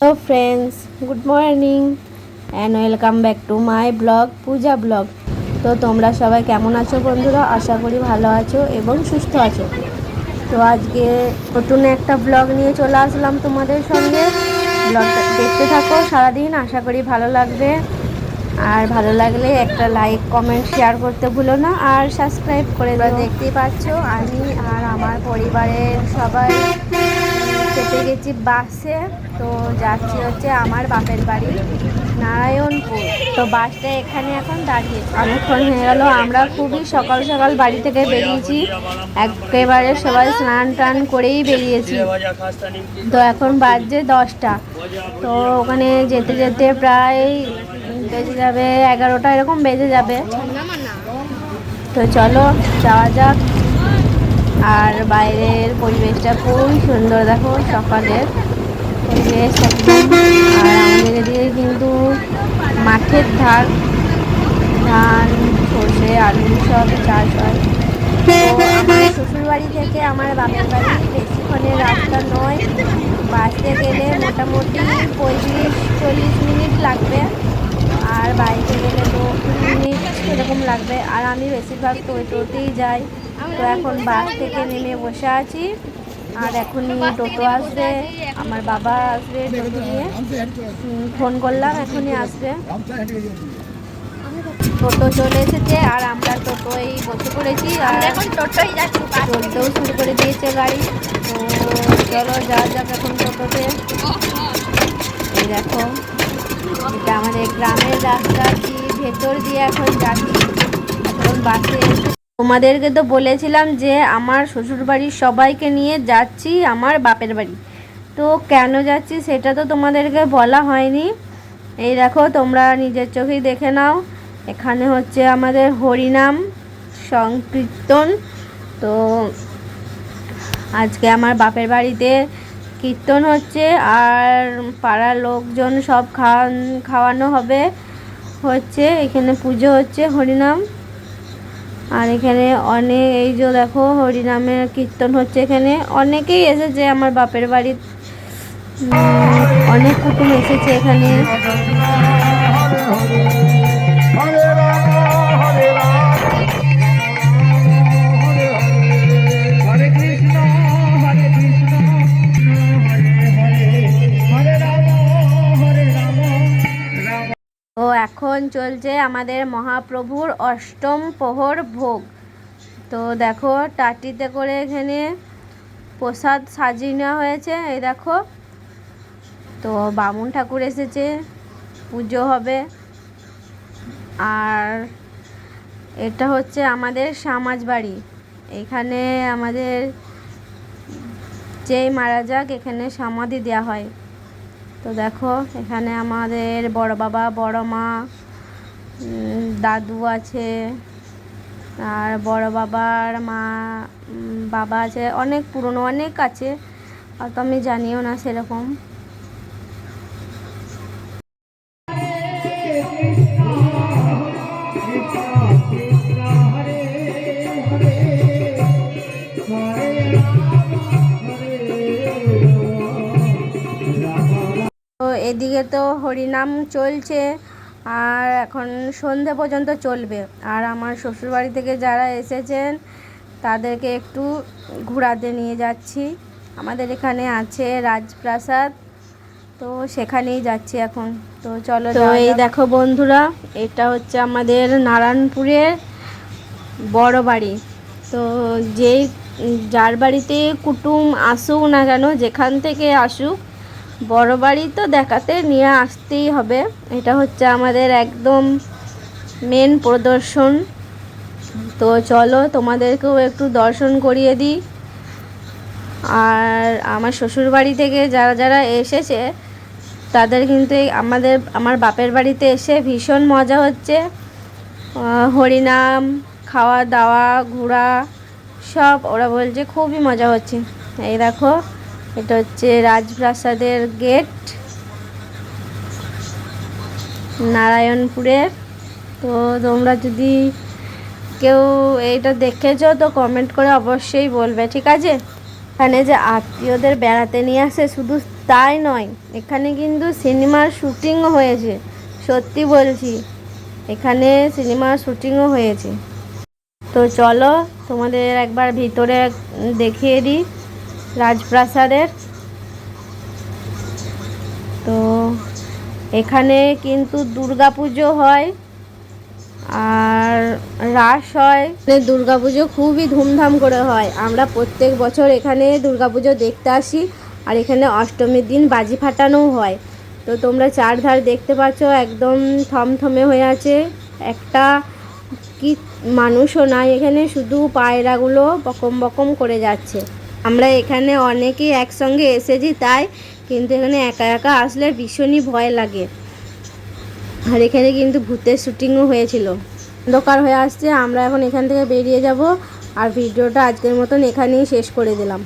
Hello friends good morning and welcome back to my blog Puja blog তো তোমরা সবাই কেমন আছো বন্ধুরা? আশা করি ভালো আছো এবং সুস্থ আছো। তো আজকে নতুন একটা ব্লগ নিয়ে চলে আসলাম তোমাদের সঙ্গে। ব্লগটা দেখতে থাকো সারাদিন, আশা করি ভালো লাগবে। আর ভালো লাগলে একটা লাইক কমেন্ট শেয়ার করতে ভুলো না। আর সাবস্ক্রাইব করে দেখতেই পাচ্ছ আমি আর আমার পরিবারের সবাই চেপে গেছি বাসে। তো যাচ্ছি হচ্ছে আমার বাপের বাড়ি, নারায়ণপুর। তো বাসটা এখানে এখন দাঁড়িয়ে। অনেকক্ষণ হয়ে গেল, আমরা খুবই সকাল সকাল বাড়ি থেকে বেরিয়েছি। একেবারে সবাই স্নান টান করেই বেরিয়েছি। তো এখন বাজছে দশটা। তো ওখানে যেতে যেতে প্রায় বেজে যাবে, এগারোটা এরকম বেজে যাবে। তো চলো, যাওয়া যাক। আর বাইরের পরিবেশটা খুবই সুন্দর, দেখো সকালের পরিবেশ আর আমাদের এদিকে কিন্তু মাঠের ধার, ধান, সর্ষে, আলু সব চাষ হয়। তো আমার শ্বশুরবাড়ি থেকে আমার বাপের বাড়ি বেশিক্ষণের রাস্তা নয়। বাসে গেলে মোটামুটি পঁয়ত্রিশ, চল্লিশ মিনিট লাগবে। আর বাইকে গেলে তো মিনিট এরকম লাগবে। আর আমি বেশিরভাগ টোটোতেই যাই। তো এখন বাস থেকে নেমে বসে আছি। আর এখনই টোটো আসবে আমার বাবা আসবে টোটো নিয়ে ফোন করলাম এখনই আসবে। টোটো চলে এসেছে আর আমরা টোটোই বসে পড়েছি আর এখন টোটোই যাচ্ছি চলতেও শুরু করে দিয়েছে গাড়ি। তো চলো যা যাক এখন টোটোতে। এই দেখো এটা আমাদের গ্রামের রাস্তা কি ভেতর দিয়ে এখন যাচ্ছি। এখন বাসে তোমাদেরকে তো বলেছিলাম যে আমার শ্বশুর বাড়ির সবাইকে নিয়ে যাচ্ছি, আমার বাপের বাড়ি। তো কেন যাচ্ছি সেটা তো তোমাদেরকে বলা হয়নি। এই দেখো, তোমরা নিজের চোখেই দেখে নাও। এখানে হচ্ছে আমাদের হরিনাম সংকীর্তন। তো আজকে আমার বাপের বাড়িতে কীর্তন হচ্ছে আর পাড়ার লোকজন সব খাওয়ান, খাওয়ানো হবে। হচ্ছে, এখানে পুজো হচ্ছে হরিনাম। আর এখানে অনেক, এই যে দেখো, হরিনামের কীর্তন হচ্ছে এখানে। অনেকেই এসেছে আমার বাপের বাড়ির অনেক কুটুম এসেছে এখানে। তো এখন চলছে আমাদের মহাপ্রভুর অষ্টম প্রহর ভোগ। তো দেখো, টাটিতে করে এখানে প্রসাদ সাজিয়ে নেওয়া হয়েছে। এই দেখো, তো বামুন ঠাকুর এসেছে, পুজো হবে। আর এটা হচ্ছে আমাদের সমাজ বাড়ি। এখানে আমাদের যেই মারা যাক এখানে সমাধি দেওয়া হয়। তো দেখো, এখানে আমাদের বড় বাবা, বড় মা দাদু আছে, আর বড় বাবার মা বাবা আছে, অনেক পুরনো, অনেক আছে আর তো আমি জানিও না সেরকম। এদিকে তো হরিনাম চলছে আর এখন সন্ধে পর্যন্ত চলবে। আর আমার শ্বশুরবাড়ি থেকে যারা এসেছেন তাদেরকে একটু ঘোরাতে নিয়ে যাচ্ছি। আমাদের এখানে আছে রাজপ্রাসাদ তো সেখানেই যাচ্ছি এখন। তো চলো তো এই দেখো বন্ধুরা এটা হচ্ছে আমাদের নারায়ণপুরের বড় বাড়ি। তো যেই যার বাড়িতে কুটুম আসুক না কেন যেখান থেকে আসুক বড় বাড়ি তো দেখাতে নিয়ে আসতেই হবে। এটা হচ্ছে আমাদের একদম মেন প্রদর্শন। তো চলো তোমাদেরকেও একটু দর্শন করিয়ে দিই। আর আমার শ্বশুর বাড়ি থেকে যারা যারা এসেছে, তাদের কিন্তু আমাদের, আমার বাপের বাড়িতে এসে ভীষণ মজা হচ্ছে। হরিনাম খাওয়া দাওয়া ঘোরা, সব ওরা বলছে খুবই মজা হচ্ছে। এই দেখো এটা হচ্ছে রাজপ্রাসাদের গেট নারায়ণপুরের তো তোমরা যদি কেউ এইটা দেখেছ, তো কমেন্ট করে অবশ্যই বলবে, ঠিক আছে? এখানে যে আত্মীয়দের বেড়াতে নিয়ে আসে, শুধু তাই নয়, এখানে কিন্তু সিনেমার শুটিংও হয়েছে, সত্যি বলছি। এখানে সিনেমার শুটিংও হয়েছে। তো চলো তোমাদের একবার ভিতরে দেখিয়ে দিই। রাজপ্রাসাদের। তো এখানে কিন্তু দুর্গা পুজো হয় আর রাস হয়। দুর্গা পুজো খুবই ধুমধাম করে হয়। আমরা প্রত্যেক বছর এখানে দুর্গা পুজো দেখতে আসি আর এখানে অষ্টমীর দিন বাজি ফাটানোও হয়। তো তোমরা চারধার দেখতে পাচ্ছ, একদম থমথমে হয়ে আছে। একটা কি মানুষও নাই এখানে, শুধু পায়রাগুলো বকম বকম করে যাচ্ছে। আমরা এখানে অনেকেই একসঙ্গে এসেছি তাই, কিন্তু এখানে একা একা আসলে ভীষণই ভয় লাগে। আর এখানে কিন্তু ভূতের শুটিংও হয়েছিল। অন্ধকার হয়ে আসছে, আমরা এখন এখান থেকে বেরিয়ে যাব। আর ভিডিওটা আজকের মতন এখানেই শেষ করে দিলাম।